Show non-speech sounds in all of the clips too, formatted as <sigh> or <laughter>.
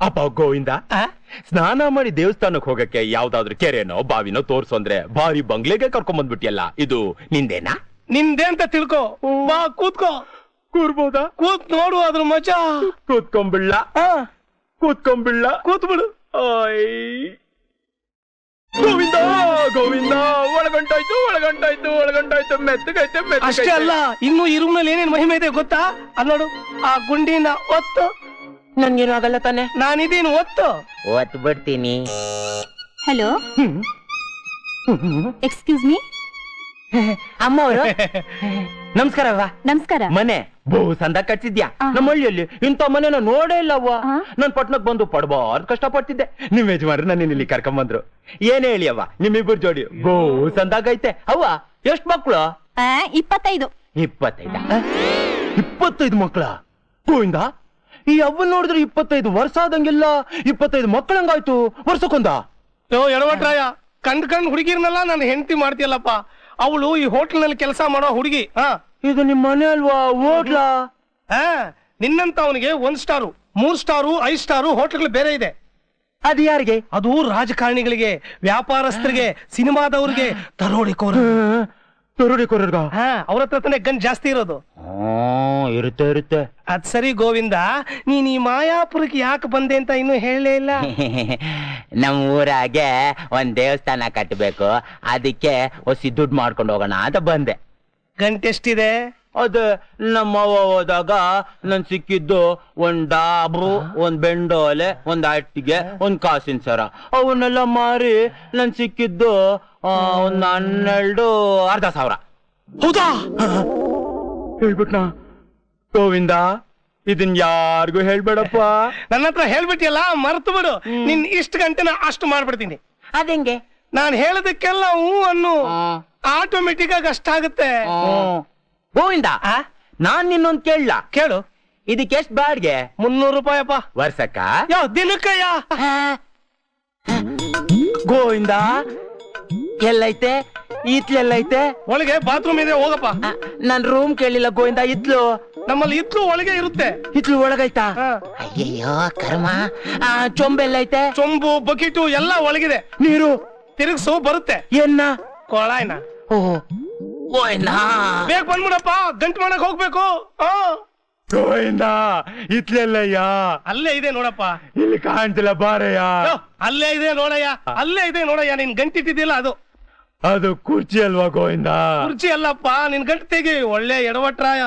ಅಪ್ಪ ಗೋವಿಂದ? ಸ್ನಾನ ಮಾಡಿ ದೇವಸ್ಥಾನಕ್ಕೆ ಹೋಗಕ್ಕೆ ಯಾವ್ದಾದ್ರು ಕೆರೆನೋ ಬಾವಿನೋ ತೋರ್ಸು ಅಂದ್ರೆ ಭಾರಿ ಬಂಗ್ಲೆಗೆ ಕರ್ಕೊಂಡ್ ಬಂದ್ಬಿಟ್ಟಿಯಲ್ಲ ಇದು ನಿಂದೇನಾ? ನಿಂದೆ ಅಂತ ತಿಳ್ಕೊ. ಬಾ ಕೂತ್ಕೋ. ಕೂರ್ಬೋದಾ? ಕೂತ್ ನೋಡು ಅದ್ರ ಮಜಾ. ಕೂತ್ಕೊಂಬಿಡ್ಲ. ಆ, ಕೂತ್ಕೊಂಬಿಡ್ಲ. ಕೂತ್ಬಿಡು. ಗೋವಿಂದ ಗೋವಿಂದ ಒಳಗಂಟಾಯ್ತು ಒಳಗಂಟಾಯ್ತು ಒಳಗಂಟಾಯ್ತು ಮೆತ್ತಗೈತೆ ಅಷ್ಟೇ ಅಲ್ಲ ಇನ್ನು ಈ ರೂಮ್ನಲ್ಲಿ ಏನೇನ್ ಮಹಿಮೆ ಇದೆ ಗೊತ್ತಾ? ಅಲ್ಲೋಡು ನೋಡು ಆ ಗುಂಡಿನ ಒತ್ತು. ನನ್ಗೇನು ಆಗಲ್ಲ ತಾನೆ. ನಾನಿದೀನಿ ಒತ್ತು. ಒತ್ತು ಬಿಡ್ತೀನಿ. ಹಲೋ? ಎಕ್ಸ್ಕ್ಯೂಸ್ ಮೀ ಅಮ್ಮ ಅವರು ನಮಸ್ಕಾರವ್ವ ನಮಸ್ಕಾರ ಮನೆ. ಬಹು ಸಂದ ಕಟ್ಸಿದ್ಯಾ. ನಮ್ಮ ಹಳ್ಳಿಯಲ್ಲಿ ಇಂಥ ಮನೆನ ನೋಡೇ ಇಲ್ಲವ್ವ. ಅವ್ವ ನಾನ್ ಪಟ್ನಕ್ ಬಂದು ಪಡ್ಬಾರ್ದು ಕಷ್ಟ ಪಡ್ತಿದ್ದೆ ನಿಮ್ ಯಜಮಾನ್ರು ನನ್ನ ಇಲ್ಲಿ ಕರ್ಕೊಂಡ್ ಬಂದ್ರು. ಏನ್ ಹೇಳಿ ಅವ್ವ? ನಿಮ್ಮಿಬ್ಬರು ಜೋಡಿ ಬಹು ಸಂದಾಗೈತೆ ಅವ್ವ ಎಷ್ಟ್ ಮಕ್ಳು? ಆ, ಇಪ್ಪತ್ತೈದು. ಇಪ್ಪತ್ತೈದ? ಇಪ್ಪತ್ತೈದು ಮಕ್ಳ? ಗೋವಿಂದ ಈ ಅವ್ವನ್ ನೋಡಿದ್ರೆ ಇಪ್ಪತ್ತೈದು ವರ್ಷ ಆದಂಗಿಲ್ಲ ಇಪ್ಪತ್ತೈದು ಮಕ್ಕಳಂಗಾಯ್ತು ವರ್ಷಕ್ಕೊಂದ? ಎಡವಟ್ರಾಯ ಕಂಡ್ ಕಂಡ್ ಹುಡುಗಿರ್ನೆಲ್ಲ ನಾನು ಹೆಂಡತಿ ಮಾಡ್ತೀಯಲ್ಲಪ್ಪ. ಅವಳು ಈ ಹೋಟೆಲ್ನಲ್ಲಿ ಕೆಲಸ ಮಾಡೋ ಹುಡುಗಿ ಹಾ. ಇದು ನಿಮ್ ಮನೆ ಅಲ್ವಾ? ಹೋಟ್ಲ? ಹಾ ನಿನ್ನಂತ ಅವನಿಗೆ ಒಂದ್ ಸ್ಟಾರು ಮೂರ್ ಸ್ಟಾರು ಐದ್ ಸ್ಟಾರು ಹೋಟೆಲ್ಗಳು ಬೇರೆ ಇದೆ. ಅದು ಯಾರಿಗೆ? ಅದು ರಾಜಕಾರಣಿಗಳಿಗೆ ವ್ಯಾಪಾರಸ್ಥರಿಗೆ ಸಿನಿಮಾದವ್ರಿಗೆ ದರೋಡಿಕೋರು ತರುಡಿ ಕೊರರ್ಗ ಹಾ ಅವ್ರ ಹತ್ರ ತಾನೇ ಗನ್ ಜಾಸ್ತಿ ಇರೋದು. ಇರುತ್ತೆ ಇರುತ್ತೆ. ಅದ್ ಸರಿ ಗೋವಿಂದ ನೀನ್ ಈ ಮಾಯಾಪುರಕ್ಕೆ ಯಾಕೆ ಬಂದೆ ಅಂತ ಇನ್ನೂ ಹೇಳಲೇ ಇಲ್ಲ? <laughs> ನಮ್ ಊರಾಗೆ ಒಂದ್ ದೇವಸ್ಥಾನ ಕಟ್ಟಬೇಕು ಅದಕ್ಕೆ ಒಸಿ ದುಡ್ಡು ಮಾಡ್ಕೊಂಡು ಹೋಗೋಣ ಅಂತ ಬಂದೆ. ಗಂಟೆ ಎಷ್ಟಿದೆ ಅದು ನಮ್ಮ ಅವ್ವ ಹೋದಾಗ ನನ್ ಸಿಕ್ಕಿದ್ದು ಒಂದ್ ಡಾಬ್ರು ಒಂದ್ ಬೆಂಡೋಲೆ ಒಂದ್ ಅಟ್ಟಿಗೆ ಒಂದ್ ಕಾಸಿನ ಸರ. ಅವನ್ನೆಲ್ಲ ಮಾರಿ ನನ್ ಸಿಕ್ಕಿದ್ದು ಒಂದ್ ಹನ್ನೆರಡು ಅರ್ಧ ಸಾವಿರ. ಹೌದಾ? ಹೇಳ್ಬಿಟ್ನಾ? ಗೋವಿಂದ ಇದನ್ ಯಾರಿಗೂ ಹೇಳ್ಬೇಡಪ್ಪ. ನನ್ನ ಹತ್ರ ಹೇಳ್ಬಿಟ್ಟಿಯಲ್ಲ ಮರ್ತು ಬಿಡು. ನಿನ್ ಇಷ್ಟು ಗಂಟೆನ ಅಷ್ಟು ಮಾಡ್ಬಿಡ್ತೀನಿ. ಅದಂಗೆ? ನಾನು ಹೇಳದಕ್ಕೆಲ್ಲ ಹೂ ಅನ್ನು ಆಟೋಮೆಟಿಕ್ ಆಗಿ ಅಷ್ಟಾಗುತ್ತೆ ಆಗುತ್ತೆ. ಗೋವಿಂದ ಆ? ನಾನ್ ನಿನ್ನೊಂದ್ ಕೇಳ ಕೇಳು. ಇದಕ್ಕೆ ಎಷ್ಟ್ ಬಾಡ್ಗೆ? ಮುನ್ನೂರು ರೂಪಾಯಪ್ಪ. ವರ್ಷಕ್ಕ? ಯೋ ದಿನಕ್ಕಯ್ಯ. ಗೋವಿಂದ ಎಲ್ಲೈತೆ? ಈತ್ಲೆಲ್ಲೈತೆ ಒಳಗೆ ಬಾತ್ರೂಮ್ ಇದೆ ಹೋಗಪ್ಪ. ನನ್ ರೂಮ್ ಕೇಳಿಲ್ಲ ಗೋವಿಂದ ಇತ್ಲು. ನಮ್ಮಲ್ಲಿ ಇತ್ಲು ಒಳಗೆ ಇರುತ್ತೆ. ಇತ್ಲು ಒಳಗೈತಾ ಹಾ. ಅಯ್ಯಯ್ಯೋ ಕರ್ಮ. ಆ, ಚೊಂಬೆಲ್ಲೈತೆ? ಚೊಂಬು ಬಕೀಟು ಎಲ್ಲ ಒಳಗಿದೆ. ನೀರು? ತಿರುಗಿಸು ಬರುತ್ತೆ. ಎನ್ನ? ಕೊಳಾಯ್ನ. ಓ ಗೋವಿಂದ. ಬೇಗ ಬಂದ್ಬಿಡಪ್ಪ ಗಂಟು ಮಾಡಕ್ ಹೋಗ್ಬೇಕು. ಆ. ಗೋವಿಂದ ಇತ್ಲೆಲ್ಲಯ್ಯ. ಅಲ್ಲೇ ಇದೆ ನೋಡಪ್ಪ. ಇಲ್ಲಿ ಕಾಣ್ತಿಲ್ಲ ಬಾರಯ್ಯ. ಅಲ್ಲೇ ಇದೆ ನೋಡಯ್ಯ. ಅಲ್ಲೇ ಇದೆ ನೋಡಯ್ಯ ನಿನ್ ಗಂಟಿಟ್ಟಿದ್ದಿಲ್ಲ ಅದು. ಅದು ಕುರ್ಚಿ ಅಲ್ವಾ ಗೋವಿಂದ? ಕುರ್ಚಿ ಅಲ್ಲಪ್ಪ ನಿನ್ ಗಂಟು ತೆಗಿ ಒಳ್ಳೆ ಎಡವಟ್ರಾಯ.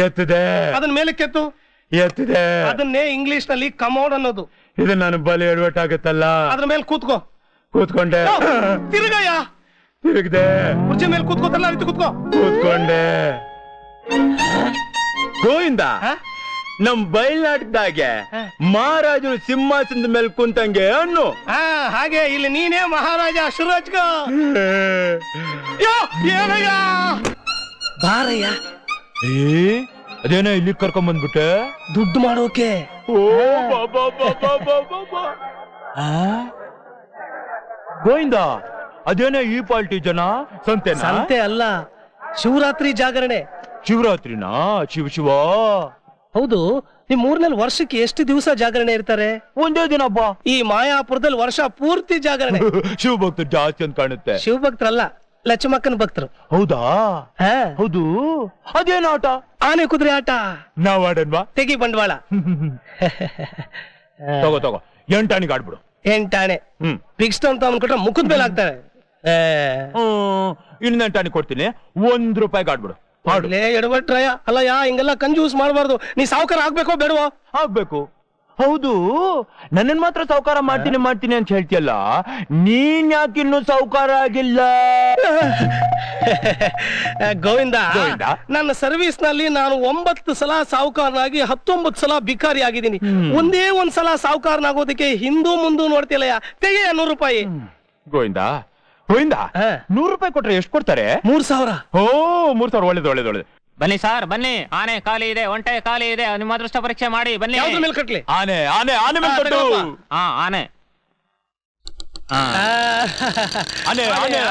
ಎತ್ತಿದೆ. ಅದನ್ನ ಮೇಲೆ ಕೆತ್ತು. ಎತ್ತಿದೆ. ಅದನ್ನೇ ಇಂಗ್ಲಿಷ್ನಲ್ಲಿ ಕಮೋಡ್ ಅನ್ನೋದು. ಇದು ನಾನು ಬಲಿ ಎಡವಟ್ಟಾಗತ್ತಲ್ಲ ಅದ್ರ ಮೇಲೆ ಕೂತ್ಕೋ. ಕೂತ್ಕೊಂಡೆ. ತಿರುಗಯ್ಯ. ತಿರುಗದೆ. ಕುರ್ಚಿ ಮೇಲೆ ಕೂತ್ಕೋತಲ್ಲ ಕೂತ್ಕೋ. ಕೂತ್ಕೊಂಡೆ. ಗೋವಿಂದ? ನಮ್ ಬಯಲ್ನಾಟದಾಗೆ. ಮಹಾರಾಜರು ಸಿಂಹಾಸನದ ಮೇಲೆ ಕುಂತಂಗೆ ಅನ್ನು. ಹಾ ಹಾಗೆ ಇಲ್ಲಿ ನೀನೇ ಮಹಾರಾಜ ಏನಯ್ಯ? ಬಾರಯ್ಯ. ಏ ಅದೇನೋ ಇಲ್ಲಿ ಕರ್ಕೊಂಡ್ ಬಂದ್ಬಿಟ್ಟೆ? ದುಡ್ಡು ಮಾಡೋಕೆ? ಗೋವಿಂದ ಅದೇನ ಈ ಪಾಲ್ಟಿ ಜನ? ಸಂತೆ ಸಂತೆ ಅಲ್ಲ. ಶಿವರಾತ್ರಿ ಜಾಗರಣೆ. ಶಿವರಾತ್ರಿನಾ? ಶಿವ ಶಿವ. ಹೌದು ನಿಮ್ ಊರ್ನಲ್ಲಿ ವರ್ಷಕ್ಕೆ ಎಷ್ಟು ದಿವಸ ಜಾಗರಣೆ ಇರ್ತಾರೆ? ಒಂದೇ ದಿನ ಹಬ್ಬ ಈ ಮಾಯಾಪುರದಲ್ಲಿ ವರ್ಷ ಪೂರ್ತಿ ಜಾಗರಣೆ. <laughs> ಶಿವಭಕ್ತರು ಜಾಸ್ತಿ ಅಂತ ಕಾಣುತ್ತೆ. ಶಿವಭಕ್ತರಲ್ಲ ಲಕ್ಷ್ಮಕ್ಕನ ಭಕ್ತರು. ಹೌದಾ? ಹಾ. ಹೌದು. ಅದೇನು ಆಟ? ಆನೆ ಕುದುರೆ ಆಟ. ನಾವ್ ಆಡನ್ವಾ ತೆಗಿ ಬಂಡವಾಳ. <laughs> ತಗೋ ತಗೋ. ಎಂಟಾಣಿಗೆ ಆಡ್ಬಿಡು. ಎಂಟಾಣೆ. ಹ್ಮ್. ಫಿಕ್ಸ್ಡ್ ಅಂತ ಅನ್ಕೊಟ್ರೆ ಮುಖದ್ ಮೇಲೆ ಹಾಕ್ತಾರೆ. ಹ್ಮ್. ಇನ್ನೊಂದು ಎಂಟಾಣಿ ಕೊಡ್ತೀನಿ. ಒಂದ್ ರೂಪಾಯಿಗೆ ಆಡ್ಬಿಡು. ಎಡವಟ್ರಯ ಅಲ್ಲ ಯಾ ಹಿಂಗೆಲ್ಲ ಕಂಜೂಸ್ ಮಾಡಬಾರ್ದು. ನೀ ಸಾವುಕಾರ ಆಗ್ಬೇಕೋ ಬೇಡವೋ? ಆಗ್ಬೇಕು. ಹೌದು. ನನ್ನನ್ ಮಾತ್ರ ಸಾವುಕಾರ ಮಾಡ್ತೀನಿ ಮಾಡ್ತೀನಿ ಅಂತ ಹೇಳ್ತಿಯಲ್ಲ? ನೀನ್ ಯಾಕೆ ಇನ್ನೂ ಸಾವುಕಾರ ಆಗಿಲ್ಲ? <laughs> ಗೋವಿಂದ ಗೋವಿಂದ. ನನ್ನ ಸರ್ವಿಸ್ನಲ್ಲಿ ನಾನು ಒಂಬತ್ತು ಸಲ ಸಾವುಕಾರನಾಗಿ ಹತ್ತೊಂಬತ್ತು ಸಲ ಭಿಕಾರಿ ಆಗಿದ್ದೀನಿ. ಒಂದೇ ಒಂದ್ ಸಲ ಸಾವುಕಾರನಾಗೋದಕ್ಕೆ ಹಿಂದೂ ಮುಂದೂ ನೋಡ್ತಿಲ್ಲಯ್ಯ ತೆಗೆಯ ನೂರು ರೂಪಾಯಿ. ಗೋವಿಂದ ಗೋವಿಂದ. ನೂರು ರೂಪಾಯಿ ಕೊಟ್ರೆ ಎಷ್ಟು ಕೊಡ್ತಾರೆ? ಮೂರ್ ಸಾವಿರ. ಓ ಮೂರ್ ಸಾವಿರ ಒಳ್ಳೇದು ಒಳ್ಳೇದು ಒಳ್ಳೇದು. ಬನ್ನಿ ಸರ್ ಬನ್ನಿ. ಆನೆ ಖಾಲಿ ಇದೆ ಒಂಟೆ ಖಾಲಿ ಇದೆ. ನಿಮ್ಮ ಅದೃಷ್ಟ ಪರೀಕ್ಷೆ ಮಾಡಿ ಬನ್ನಿ. ಯಾವ್ದ್ರ ಮೇಲೆ ಕಟ್ಲಿ? ಆನೆ ಆನೆ ಆನೆ ಮೇಲೆ ಹಾ, ಕೊಟ್ಟು. ಹಾ ಆನೆ. ಆನೆ ಆನೆ.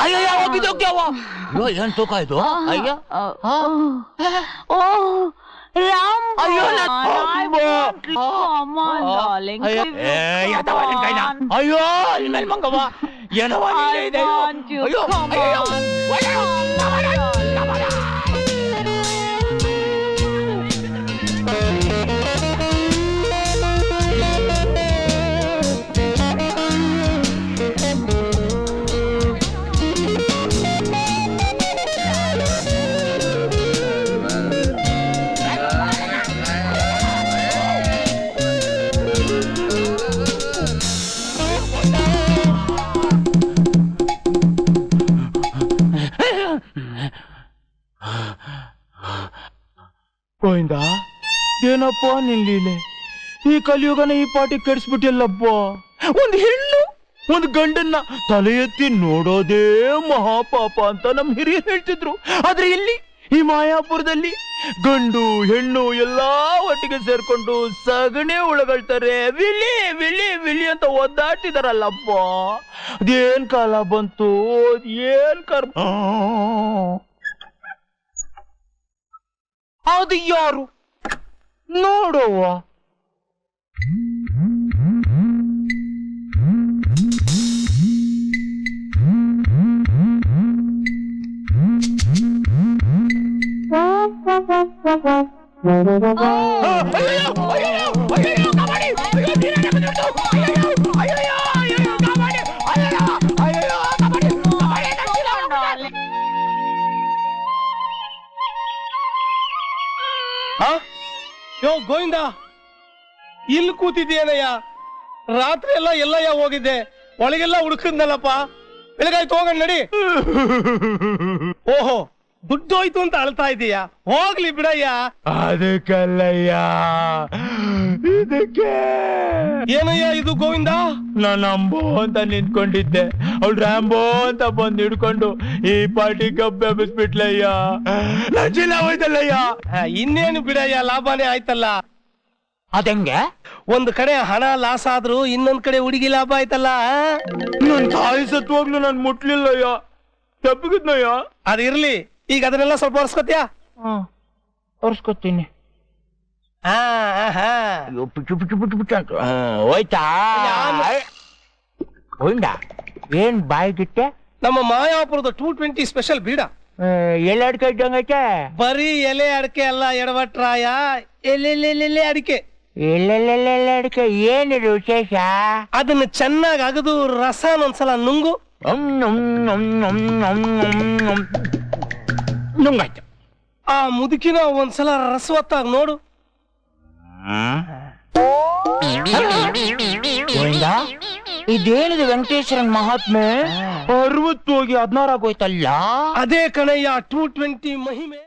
ಅಯ್ಯೋ ಯಾವ ಬಿದ್ದೋಗ್ಯಾವ ಅಯ್ಯೋ ಏನ್ ತೂಕ ಇದು ಅಯ್ಯೋ ಓ ರಾಮ್ ಅಯ್ಯೋ, ನನ್ ಅಮ್ಮ. ಅಯ್ಯೋ ಏ, ಎತ್ತವ ನಿನ್ ಕೈನ. ಅಯ್ಯೋ ನಿನ್ ಮೇಲ್ ಮಂಗವ್ವ ಏನವ್ವ ನಿನ್ ಇದೆ ಇದು? ಅಯ್ಯೋ ಅಯ್ಯೋ ಅಯ್ಯೋ ಕಬಾಡ, ಕಬಾಡ. ಗೋವಿಂದ ಏನಪ್ಪ ನಿನ್ ಲೀಲೆ? ಈ ಕಲಿಯುಗನ ಈ ಪಾಟಿ ಕೆಡಿಸ್ಬಿಟ್ಟಿಲ್ಲಪ್ಪ. ಒಂದ್ ಹೆಣ್ಣು, ಒಂದ್ ಗಂಡನ್ನ ತಲೆ ಎತ್ತಿ ನೋಡೋದೇ ಮಹಾಪಾಪ ಅಂತ ನಮ್ ಹಿರಿಯರು ಹೇಳ್ತಿದ್ರು. ಆದ್ರೆ ಇಲ್ಲಿ, ಈ ಮಾಯಾಪುರದಲ್ಲಿ ಗಂಡು, ಹೆಣ್ಣು ಎಲ್ಲಾ ಒಟ್ಟಿಗೆ ಸೇರ್ಕೊಂಡು ಸಗಣಿ ಉಳಗಳ್ತಾರೆ ವಿಳಿ ವಿಳಿ ವಿಲಿ ಅಂತ ಒದ್ದಾಡ್ತಿದಾರಲ್ಲಪ್ಪ. ಅದೇನ್ ಕಾಲ ಬಂತು ಏನ್ ಕರ್ಮ ಅದು ಯಾರು ನೋಡುವ ಆ? ಯೋ ಗೋವಿಂದ. ಇಲ್ಲಿ ಕೂತಿದ್ದೀಯನಯ್ಯ? ರಾತ್ರಿ ಎಲ್ಲ ಎಲ್ಲಯ್ಯ ಹೋಗಿದ್ದೆ. ಒಳಗೆಲ್ಲ ಹುಡುಕಿದ್ನಲ್ಲಪ್ಪ ಬೆಳಗಾಯ್ತು ಹೋಗಣ್ಣ ನಡಿ. ಓಹೋ. ದುಡ್ಡು ಹೋಯ್ತು ಅಂತ ಅಳ್ತಾ ಇದೀಯ? ಹೋಗ್ಲಿ ಬಿಡಯ್ಯ. ಅದಕ್ಕಲ್ಲಯ್ಯ ಇದಕ್ಕೆ. ಏನಯ್ಯ ಇದು ಗೋವಿಂದ? ನಾನು ಅಂಬೋ ಅಂತ ನಿಂತ್ಕೊಂಡಿದ್ದೆ. ಅವಳು ರ್ಯಾಂಬೋ ಅಂತ ಬಂದು ಹಿಡ್ಕೊಂಡು ಈ ಪಾರ್ಟಿ ಕಬ್ಬೆ ಎಬ್ಬಿಸ್ಬಿಟ್ಲಯ್ಯ ಲಜ್ಜಿಲ್ಲ ಹೋಯ್ತಲ್ಲಯ್ಯ. ಆ, ಇನ್ನೇನು ಬಿಡಯ್ಯ ಲಾಭನೇ ಆಯ್ತಲ್ಲ. ಅದಂಗೆ? ಒಂದ್ ಕಡೆ ಹಣ ಲಾಸ್ ಆದ್ರೂ ಇನ್ನೊಂದ್ ಕಡೆ ಹುಡುಗಿ ಲಾಭ ಆಯ್ತಲ್ಲ ಆ? ನನ್ ತಾಯಿ ಸತ್ವಾಗ್ಲೂ ನಾನ್ ಮುಟ್ಲಿಲ್ಲಯ್ಯ. ತಪ್ಪಿಗಿದ್ನಯ್ಯ? ಅದಿರ್ಲಿ. ಈಗ ಅದನ್ನೆಲ್ಲ ಸ್ವಲ್ಪ ಒರ್ಸ್ಕೊತ್ಯಾ? ಒರ್ಸ್ಕೊತೀನಿ. ಹಾ ಹಾ ಅಯ್ಯೋ ಪಿಚು ಪಿಚು ಪಿಚು ಪಿಚು ಅಂತ ಹ್ಮ್, ಹೋಯ್ತಾ? ಹೋಯ್ಡ ಏನ್ ಬಾಯ್ಗಿಟ್ಟೆ ನಮ್ಮ ಮಾಯಾಪುರದ ಟೂ ಟ್ವೆಂಟಿ ಸ್ಪೆಷಲ್ ಬೀಡ. ಎಲ್ಲ ಅಡ್ಕ ಇದ್ದಂಗೈತೆ ಬರೀ ಎಲೆ ಅಡಿಕೆ ಅಲ್ಲ ಎಡವಟ್ರಾಯ. ಎಲ್ಲೆಲ್ಲೆಲ್ಲೆಲ್ಲೆ ಅಡಿಕೆ. ಎಲ್ಲೆಲ್ಲೆಲ್ಲೆಲ್ಲ ಅಡಿಕೆ? ಏನಿದು ವಿಶೇಷ? ಅದನ್ನ ಚೆನ್ನಾಗಿ ಅಗದು ರಸನ ಒಂದ್ಸಲ ನುಂಗು. ನಮ್ ನಮ್ ನಮ್ ನಮ್ ನಮ್ ನಮ್ ನಮ್. ನುಂಗಾಯ್ತು. ಆ ಮುದುಕಿನ ಒಂದ್ಸಲ ರಸವತ್ತಾಗಿ ನೋಡು. ಗೋವಿಂದ ಇದೇನಿದು ವೆಂಕಟೇಶ್ವರನ್ ಮಹಾತ್ಮೆ? ಅರವತ್ತು ಹೋಗಿ ಹದಿನಾರು ಆಗೋಯ್ತಲ್ಲ ಅದೇ ಕಣಯ್ಯ ಟೂ ಟ್ವೆಂಟಿ ಮಹಿಮೆ.